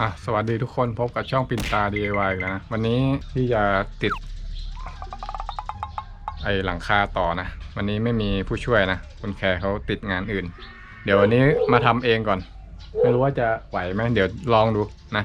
อะสวัสดีทุกคนพบกับช่องปินตา DIY อีกแล้วนะ วันนี้ที่จะติด ไอหลังคาต่อนะ วันนี้ไม่มีผู้ช่วยนะ คุณแคร์เขาติดงานอื่น เดี๋ยววันนี้มาทำเองก่อน ไม่รู้ว่าจะไหวไหมเดี๋ยวลองดูนะ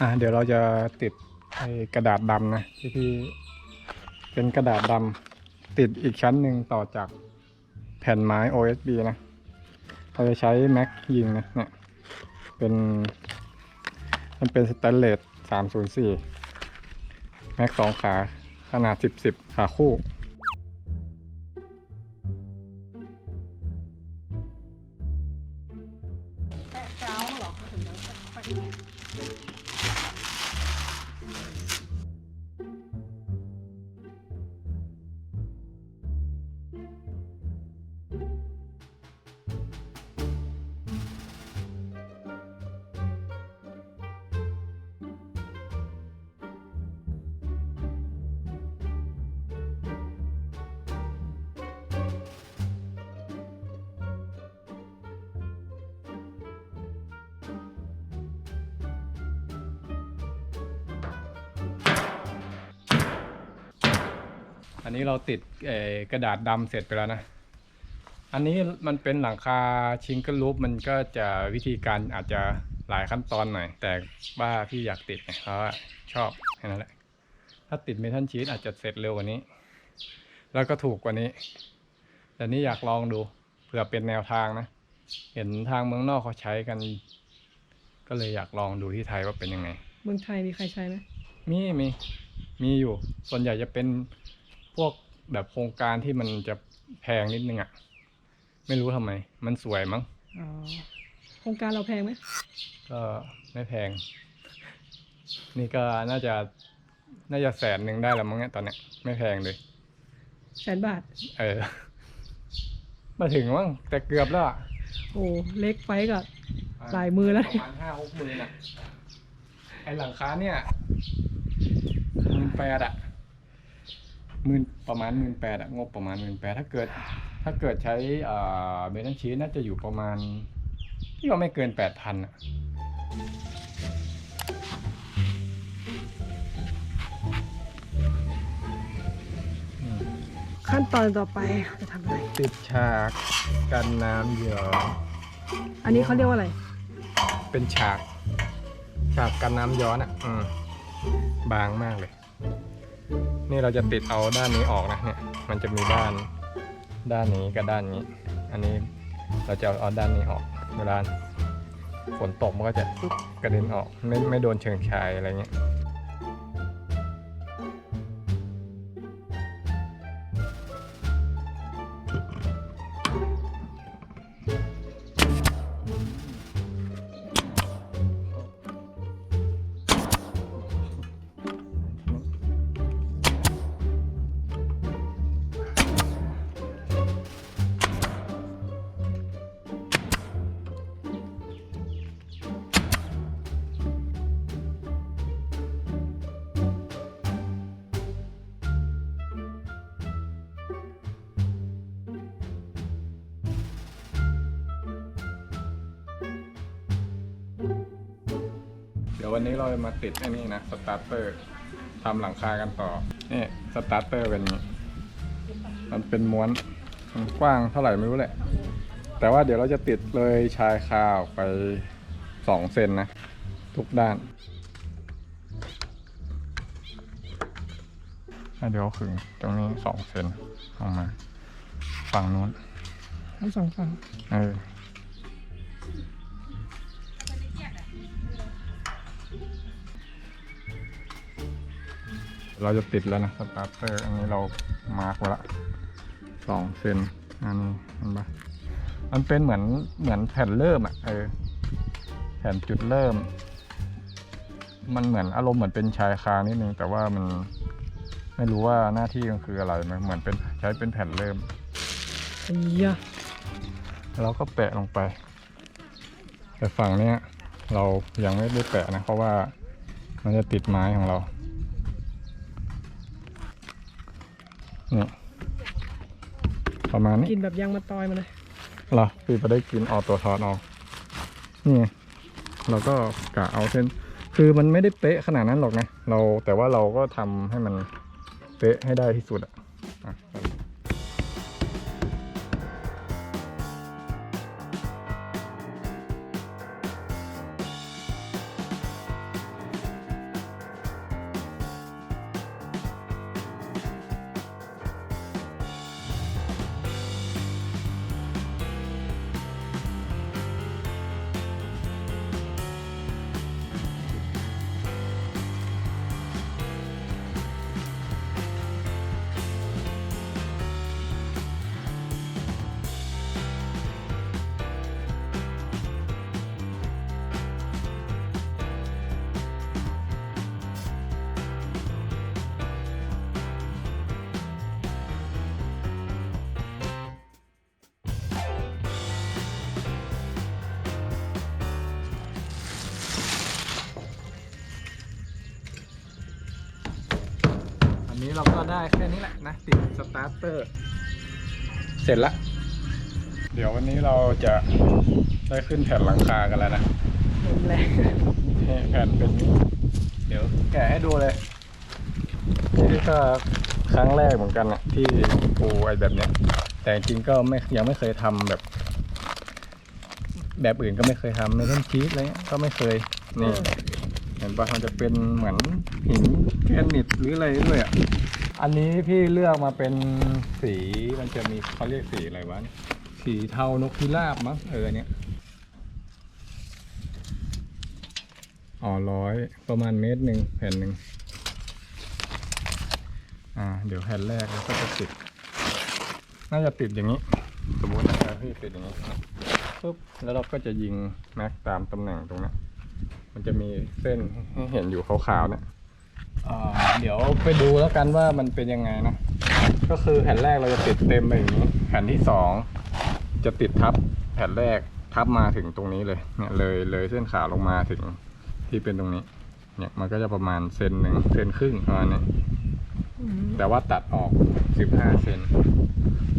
อะเดี๋ยวเราจะติดไอกระดาษดำนะที่พี่เป็นกระดาษดำติดอีกชั้นหนึ่งต่อจากแผ่นไม้ OSB นะ เราจะใช้แม็กยิงนะเนี่ยเป็นมันเป็นสแตนเลส304 แม็กสองขาขนาด 10 10 ขาคู่ นนี้เราติดเอ่อกระดาษดำเสร็จไปแล้วนะ อันนี้มันเป็นหลังคาชิงเกิลลูปมันก็จะวิธีการอาจจะหลายขั้นตอนหน่อย แต่ว่าพี่อยากติดไงเพราะว่าชอบแค่นั้นแหละ ถ้าติดเมทัลชีตอาจจะเสร็จเร็วกว่านี้ แล้วก็ถูกกว่านี้ แต่นี่อยากลองดูเผื่อเป็นแนวทางนะ เห็นทางเมืองนอกเขาใช้กัน ก็เลยอยากลองดูที่ไทยว่าเป็นยังไง เมืองไทยมีใครใช้ไหมมีมีมีอยู่ ส่วนใหญ่จะเป็นพ วกแบบโครงการที่มันจะแพงนิดนึงอะ่ะ ไม่รู้ทำไม มันสวยมั้งอ๋อโครงการเราแพงไหมก็ไม่แพง นี่ก็น่าจะ น่าจะแสนหนึ่งได้แล้วมั้งเนี่ยตอนเนี้ยไม่แพงเลย แสนบาท เออ มาถึงมั้งแต่เกือบแล้วอะโอ้เล็กไปก็ หลายมือแล้ว ประมาณห้าหกหมื่นอะไอหลังคาเนี่ยหมื่นแปดอะ หมื่นประมาณหมื่นแปดอะงบประมาณหมื่นแปดถ้าเกิด ถ้าเกิดใช้อ่าเบทันชีสน่าจะอยู่ประมาณที่ว่าไม่เกินแปดพันอะขั้นตอนต่อไปจะทำอะไร ติดฉากกันน้ำเหยอะอันนี้เขาเรียกว่าอะไร เป็นฉาก ฉากกันน้ำย้อนอะอืมบางมากเลย นี่เราจะติดเอาด้านนี้ออกนะเนี่ย มันจะมีด้านด้านนี้กับด้านนี้ อันนี้เราจะเอาด้านนี้ออก เวลาฝนตกมันก็จะกระเด็นออกไม่ไม่โดนเชิงชายอะไรเงี้ย ยววันนี้เราจะมาติดไอ้นี่นะสตาร์เตอร์ทำหลังคากันต่อนี่สตาร์เตอร์เป็นอย่างนี้มันเป็นม้วนมันกว้างเท่าไหร่ไม่รู้แหละ แต่ว่าเดี๋ยวเราจะติดเลยชายคาออกไปสองเซนนะ ทุกด้านแล้วเดี๋ยวขึงตรงนี้สองเซนออกมา ฝั่งนู้นทั้งสองฝั่งเออ เราจะติดแล้วนะสตาร์เตอร์อันนี้เรามาร์กไว้ละสองเซนอันนี้เห็นปะมันเป็นเหมือนเหมือนแผ่นเริ่มอะเออแผ่นจุดเริ่ม มันเหมือนอารมณ์เหมือนเป็นชายคานิดนึงแต่ว่ามันไม่รู้ว่าหน้าที่มันคืออะไรมันเหมือนเป็นใช้เป็นแผ่นเริ่มไอ้ยะเราก็แปะลงไป แต่ฝั่งเนี้ยเรายังไม่ได้แปะนะ เพราะว่ามันจะติดไม้ของเรา นี่ประมาณนี้กินแบบยางมาตอยมาเลยเหราพี่ไปได้กินออกตัวทอดออกนี่ไงเราก็กะเอาเส้น คือมันไม่ได้เป๊ะขนาดนั้นหรอกนะ เราแต่ว่าเราก็ทำให้มันเป๊ะให้ได้ที่สุดอะอะ นนี้เราก็ได้แค่นี้แหละนะติดสตาร์เตอร์ เสร็จละเดี๋ยววันนี้เราจะได้ขึ้นแผ่นหลังคากันแล้วนะลมแรงนี่แผ่นเป็น เดี๋ยวแกะให้ดูเลยนี่ก็ครั้งแรกเหมือนกันอะที่ปูไอ้แบบเนี้ย แต่จริงๆก็ไม่ยังไม่เคยทำแบบ แบบอื่นก็ไม่เคยทำเมทัลชีสอะไรเงี้ยก็ไม่เคยนี่ เห็นปะมันจะเป็นเหมือนหินแกรนิตหรืออะไรด้วยอะ อันนี้พี่เลือกมาเป็นสีมันจะมีเขาเรียกสีอะไรวะ สีเทานกพิราบมั้งเออเนี้ยอ๋อร้อยประมาณเมตรหนึ่งแผ่นหนึ่งอ่า เดี๋ยวแผ่นแรกเราก็จะติด น่าจะติดอย่างนี้ สมมตินะครับพี่ติดอย่างนี้ปุ๊บแล้วเราก็จะยิงแม็กตามตำแหน่งตรงนี้ มันจะมีเส้นให้เห็นอยู่ขาวๆเนี่ยเดี๋ยวไปดูแล้วกันว่ามันเป็นยังไงนะ ก็คือแผ่นแรกเราจะติดเต็มไปอย่างนี้ แผ่นที่สองจะติดทับแผ่นแรกทับมาถึงตรงนี้เลย เนี่ยเลยเลยเส้นขาวลงมาถึงที่เป็นตรงนี้ เนี่ยมันก็จะประมาณเซนหนึ่งเซนครึ่งประมาณนี้แต่ว่าตัดออก15เซน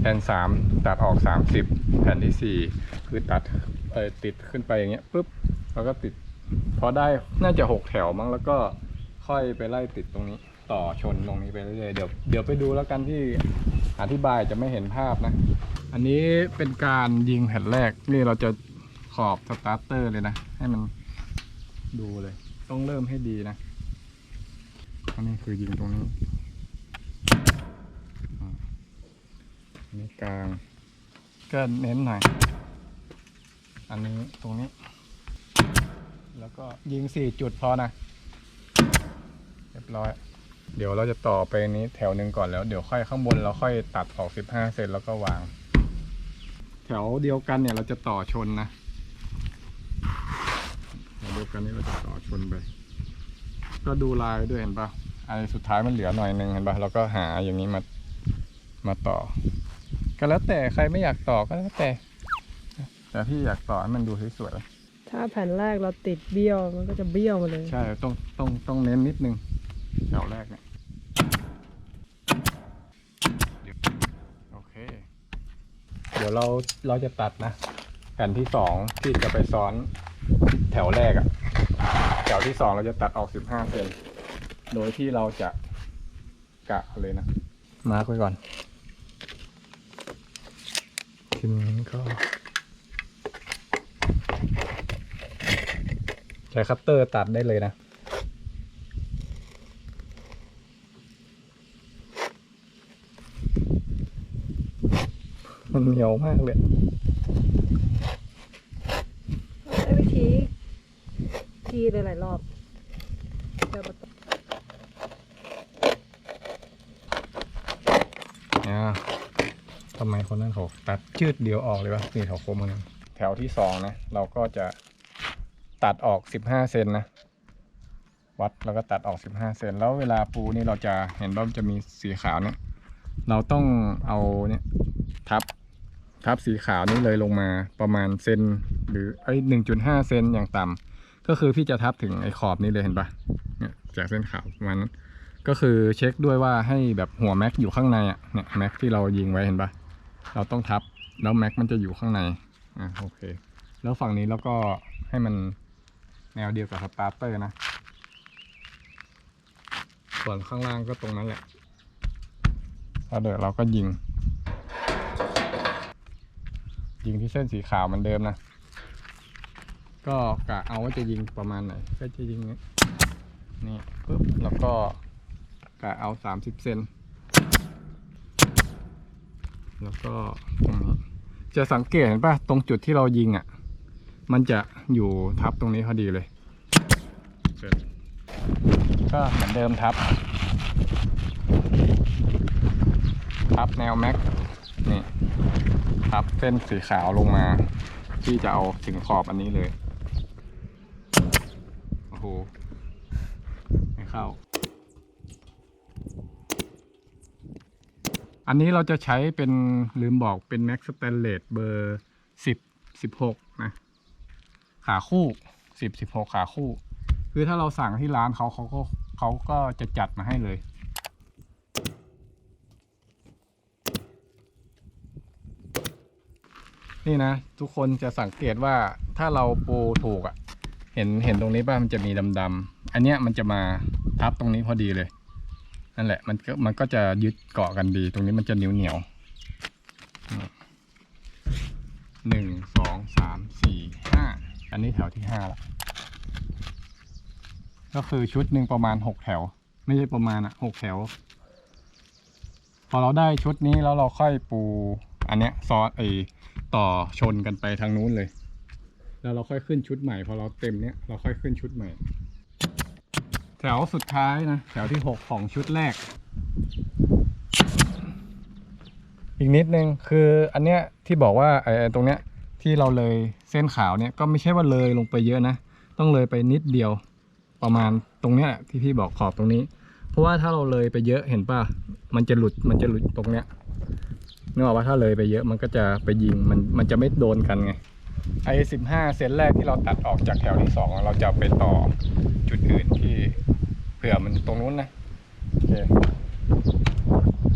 แผ่น3ตัดออก30แผ่นที่4คือตัดเออติดขึ้นไปอย่างเงี้ยปุ๊บแล้วก็ติด พอได้น่าจะ6แถวมั้งแล้วก็ค่อยไปไล่ติดตรงนี้ ต่อชนตรงนี้ไปเรื่อยๆเดี๋ยวเดี๋ยวไปดูแล้วกันที่อธิบายจะไม่เห็นภาพนะ อันนี้เป็นการยิงแผ่นแรกนี่เราจะขอบสตาร์เตอร์เลยนะ ให้มันดูเลย ต้องเริ่มให้ดีนะอันนี้คือยิงตรงนี้อันนี้กลางก็เน้นหน่อย อันนี้ตรงนี้ แล้วก็ยิงสี่จุดพอนะ เรียบร้อย เดี๋ยวเราจะต่อไปนี้แถวหนึ่งก่อนแล้ว เดี๋ยวค่อยข้างบนเราค่อยตัดออกสิบห้าเซนแล้วก็วาง แถวเดียวกันเนี่ยเราจะต่อชนนะแถวเดียวกันนี่เราจะต่อชนไป ก็ดูลายด้วยเห็นปะอันสุดท้ายมันเหลือหน่อยหนึ่งเห็นปะเราก็หาอย่างนี้มามาต่อ ก็แล้วแต่ใครไม่อยากต่อก็แล้วแต่แต่พี่อยากต่อให้มันดูสวย ถ้าแผ่นแรกเราติดเบี้ยวมันก็จะเบี้ยวมาเลยๆใช่ต้องต้องต้องเน้นนิดนึงแถวแรกเนี่ยเดี๋ยวโอเค เดี๋ยวเราเราจะตัดนะ แผ่นที่สองที่จะไปซ้อนแถวแรกอะแถวที่สองเราจะตัดออกสิบห้าเซนโดยที่เราจะกะเลยนะ มาร์กไว้ก่อนทีนี้ก็ ใช้คัตเตอร์ตัดได้เลยนะ มันเหนียวมากเลยใช้วิธีทีหลายรอบเนี่ยทำไมคนนั้นเขาตัดชืดเดียวออกเลยวะนี่เขาคมมันแถวที่สองนะ เราก็จะ ตัดออกสิบห้าเซนนะวัดแล้วก็ตัดออกสิบห้าเซนแล้วเวลาปูนี่เราจะเห็นว่ามันจะมีสีขาวเนี่ย เราต้องเอาเนี่ยทับทับสีขาวนี่เลยลงมาประมาณเซนหรือไอ้หนึ่งจุดห้าเซนอย่างต่ำก็คือพี่จะทับถึงไอ้ขอบนี้เลยเห็นปะเนี่ยจากเส้นขาวประมาณนั้นก็คือเช็คด้วยว่าให้แบบหัวแม็กอยู่ข้างในอะเนี่ยแม็กที่เรายิงไว้เห็นปะเราต้องทับแล้วแม็กมันจะอยู่ข้างในอะโอเค แล้วฝั่งนี้เราก็ให้มัน แนวเดียวกับสตาร์เตอร์นะ ส่วนข้างล่างก็ตรงนั้นแหละแล้วเดี๋ยวเราก็ยิง ยิงที่เส้นสีขาวเหมือนเดิมนะ ก็กะเอาว่าจะยิงประมาณไหน ก็จะยิงนี้นี่ปุ๊บแล้วก็กะเอาสามสิบเซนแล้วก็ตรงนี้จะสังเกตเห็นป่ะตรงจุดที่เรายิงอะ มันจะอยู่ทับตรงนี้พอดีเลย ก็เหมือนเดิมทับ ทับแนวแม็ก นี่ทับเส้นสีขาวลงมา ที่จะเอาถึงขอบอันนี้เลย โอ้โห ไม่เข้า อันนี้เราจะใช้เป็นลืมบอกเป็นแม็กสเตนเลสเบอร์สิบสิบหก ขาคู่สิบสิบหกขาคู่ คือถ้าเราสั่งที่ร้านเขาเขาก็เขาก็จะจัดมาให้เลยนี่นะ ทุกคนจะสังเกตว่าถ้าเราปูถูกอะ่ะ เห็นเห็นตรงนี้ป่ะมันจะมีดำๆอันเนี้ยมันจะมาทับตรงนี้พอดีเลย นั่นแหละ มันก็มันก็จะยึดเกาะกันดี ตรงนี้มันจะเหนียวเหนียวหนึ่ง อันนี้แถวที่ห้าละก็คือชุดหนึ่งประมาณหกแถว ไม่ใช่ประมาณอะหกแถว พอเราได้ชุดนี้แล้วเราค่อยปูอันเนี้ยซอสไอต่อชนกันไปทางนู้นเลย แล้วเราค่อยขึ้นชุดใหม่ พอเราเต็มเนี้ยเราค่อยขึ้นชุดใหม่ แถวสุดท้ายนะแถวที่หกของชุดแรก อีกนิดนึงคืออันเนี้ยที่บอกว่าไอไอตรงเนี้ย ที่เราเลยเส้นขาวเนี่ยก็ไม่ใช่ว่าเลยลงไปเยอะนะ ต้องเลยไปนิดเดียวประมาณตรงเนี้ยที่พี่บอกขอบตรงนี้ เพราะว่าถ้าเราเลยไปเยอะเห็นป่ะมันจะหลุดมันจะหลุดตรงเนี้ยนึกออกว่าถ้าเลยไปเยอะมันก็จะไปยิงมันมันจะไม่โดนกันไงไอ้สิบห้าเซนแรกที่เราตัดออกจากแถวที่สองเราจะไปต่อจุดอื่นที่เผื่อมันตรงนู้นนะโอเค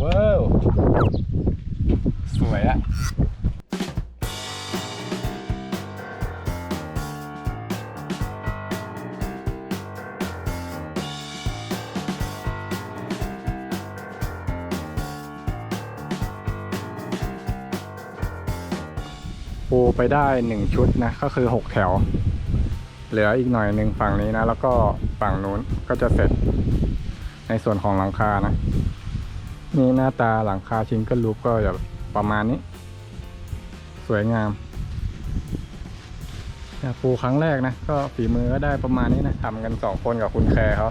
ว้าวสวยอะ ปูไปได้หนึ่งชุดนะ ก็คือหกแถว เหลืออีกหน่อยหนึ่งฝั่งนี้นะ แล้วก็ฝั่งนู้นก็จะเสร็จในส่วนของหลังคานะ นี่หน้าตาหลังคาชิงเกิลลูปก็จะประมาณนี้ สวยงามปูครั้งแรกนะ ก็ฝีมือก็ได้ประมาณนี้นะทำกันสองคนกับคุณแคร์เขา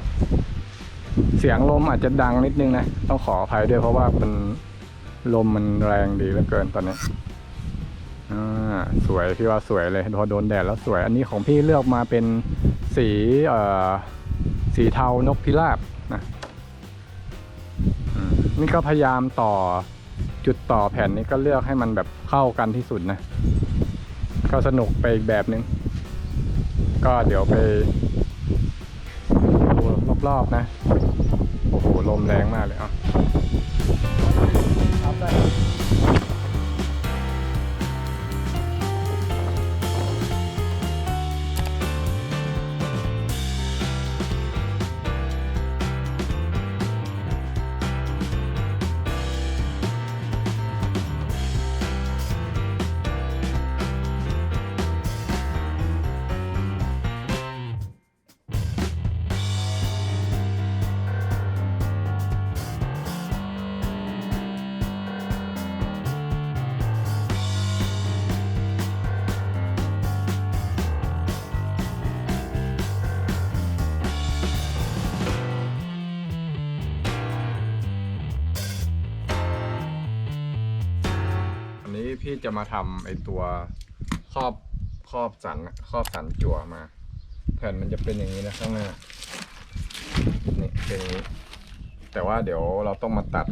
เสียงลมอาจจะดังนิดนึงนะ ต้องขออภัยด้วยเพราะว่ามันลมมันแรงดีเหลือเกินตอนนี้ อ่าสวยพี่ว่าสวยเลยพอโดนแดดแล้วสวย อันนี้ของพี่เลือกมาเป็นสีเอ่อสีเทานกพิราบนะนี่ก็พยายามต่อจุดต่อแผ่นนี้ก็เลือกให้มันแบบเข้ากันที่สุดนะ ก็สนุกไปอีกแบบนึง ก็เดี๋ยวไปดูรอบๆนะ โอ้โห ลมแรงมากเลยอะ ครับได้พี่จะมาทำไอตัวครอบครอบสันครอบสันจั่วมา แผ่นมันจะเป็นอย่างนี้นะข้างหน้านี่เป็นอย่างนี้ แต่ว่าเดี๋ยวเราต้องมาตัด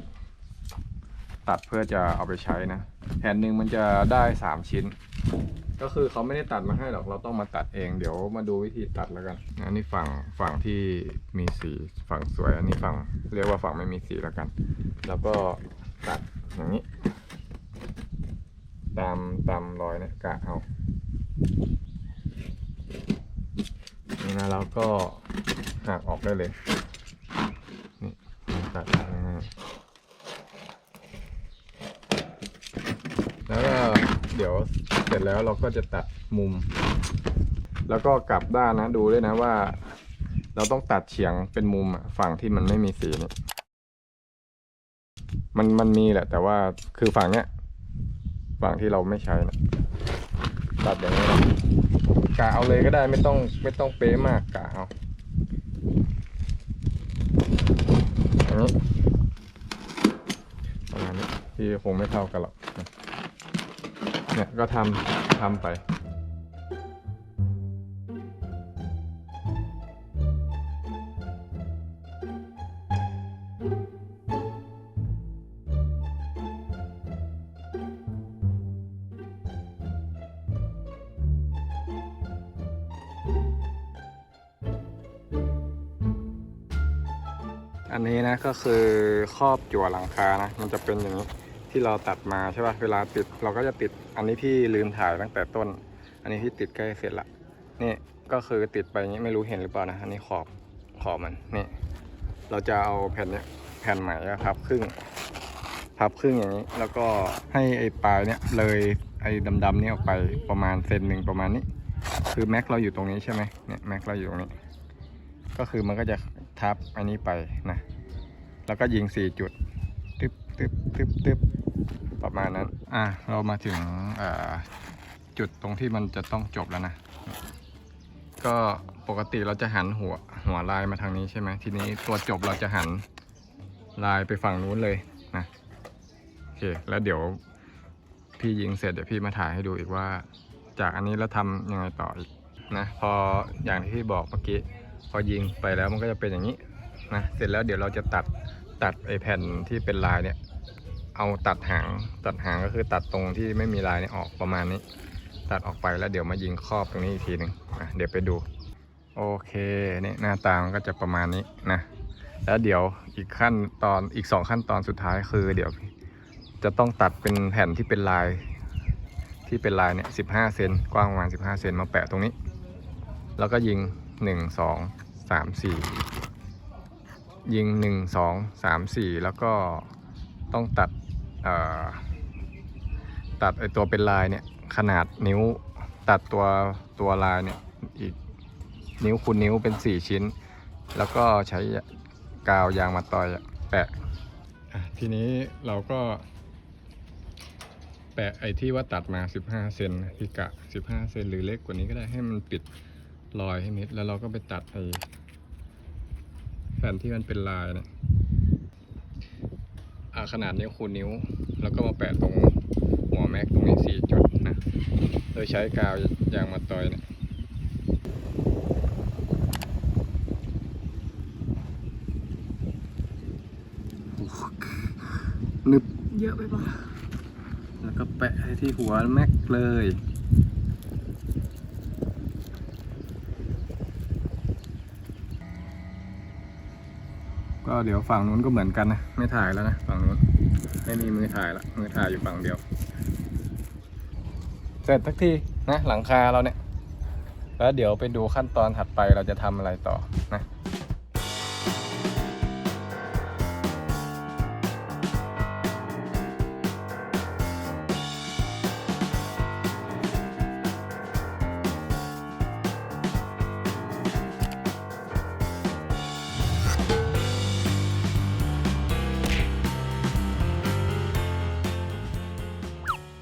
ตัดเพื่อจะเอาไปใช้นะแผ่นหนึ่งมันจะได้สามชิ้น ก็คือเขาไม่ได้ตัดมาให้หรอกเราต้องมาตัดเอง เดี๋ยวมาดูวิธีตัดแล้วกันอันนี้ฝั่งฝั่งที่มีสีฝั่งสวย อันนี้ฝั่งเรียกว่าฝั่งไม่มีสีแล้วกัน แล้วก็ตัดอย่างนี้ ตามตามรอยเนี่ยกะเอานี่นะเราก็หักออกได้เลย นี่ตัดง่ายๆแล้วก็เดี๋ยวเสร็จแล้วเราก็จะตัดมุม แล้วก็กลับด้านนะดูด้วยนะว่า เราต้องตัดเฉียงเป็นมุมอะฝั่งที่มันไม่มีสีนี่มันมันมีแหละ แต่ว่าคือฝั่งเนี้ย ฝั่งที่เราไม่ใช้นะตัดอย่างนี้นะกะเอาเลยก็ได้ไม่ต้องไม่ต้องเป๊ะมากกะเอาอันนี้ประมาณนี้ที่คงไม่เท่ากันหรอกเนี่ยก็ทำทำไป อันนี้นะก็คือครอบจั่วหลังคานะ มันจะเป็นอย่างนี้ที่เราตัดมาใช่ป่ะเวลาติดเราก็จะติดอันนี้พี่ลืมถ่ายตั้งแต่ต้น อันนี้พี่ติดใกล้เสร็จละนี่ก็คือติดไปนี้ไม่รู้เห็นหรือเปล่านะอันนี้ขอบขอบมันนี่ เราจะเอาแผ่นเนี้ยแผ่นใหม่อะพับครึ่งพับครึ่งอย่างนี้ แล้วก็ให้ไอ้ปลายเนี้ยเลยไอ้ดำๆนี้ออกไปประมาณเซนหนึ่งประมาณนี้ คือแม็กเราอยู่ตรงนี้ใช่ไหมเนี่ยแม็กเราอยู่ตรงนี้ ก็คือมันก็จะ ทับอันนี้ไปนะ แล้วก็ยิงสี่จุดตึ๊บตึ๊บตึ๊บตึ๊บประมาณนั้น อะเรามาถึงจุดตรงที่มันจะต้องจบแล้วนะ ก็ปกติเราจะหันหัวหัวลายมาทางนี้ใช่ไหมทีนี้ตัวจบเราจะหันลายไปฝั่งนู้นเลยนะโอเคแล้วเดี๋ยวพี่ยิงเสร็จเดี๋ยวพี่มาถ่ายให้ดูอีกว่า จากอันนี้แล้วทำยังไงต่ออีกนะพออย่างที่พี่บอกเมื่อกี้ พอยิงไปแล้วมันก็จะเป็นอย่างนี้นะเสร็จแล้วเดี๋ยวเราจะตัดตัดไอแผ่นที่เป็นลายเนี่ย เอาตัดหางตัดหางก็คือตัดตรงที่ไม่มีลายเนี่ยออกประมาณนี้ ตัดออกไปแล้วเดี๋ยวมายิงครอบตรงนี้อีกทีหนึ่งอะเดี๋ยวไปดูโอเคเนี่ยหน้าตามันก็จะประมาณนี้นะ แล้วเดี๋ยวอีกขั้นตอนอีกสองขั้นตอนสุดท้ายคือ เดี๋ยวจะต้องตัดเป็นแผ่นที่เป็นลาย ที่เป็นลายเนี่ยสิบห้าเซนกว้างประมาณสิบห้าเซนมาแปะตรงนี้ แล้วก็ยิง หนึ่งสองสามสี่ยิงหนึ่งสองสามสี่แล้วก็ต้องตัดตัดไอตัวเป็นลายเนี่ยขนาดนิ้วตัดตัวตัวลายเนี่ยอีกนิ้วคูณนิ้วเป็นสี่ชิ้น แล้วก็ใช้กาวยางมาต่อยแปะทีนี้เราก็ แปะไอ้ที่ว่าตัดมา 15 เซนนะที่กะ 15 เซนหรือเล็กกว่านี้ก็ได้ให้มันปิด รอยให้มิดแล้วเราก็ไปตัดไอ้แผ่นที่มันเป็นลายเนะอ่าขนาดนิ้วคูณนิ้ว แล้วก็มาแปะตรงหัวแม็กตรงนี้4จุดนะ โดยใช้กาวยางมาตอยเนะนึบเยอะไปปะแล้วก็แปะให้ที่หัวแม็กเลย ก็เดี๋ยวฝั่งนู้นก็เหมือนกันนะ ไม่ถ่ายแล้วนะฝั่งนู้นไม่มีมือถ่ายละมือถ่ายอยู่ฝั่งเดียว เสร็จทักทีนะหลังคาเราเนี่ย แล้วเดี๋ยวไปดูขั้นตอนถัดไปเราจะทำอะไรต่อนะ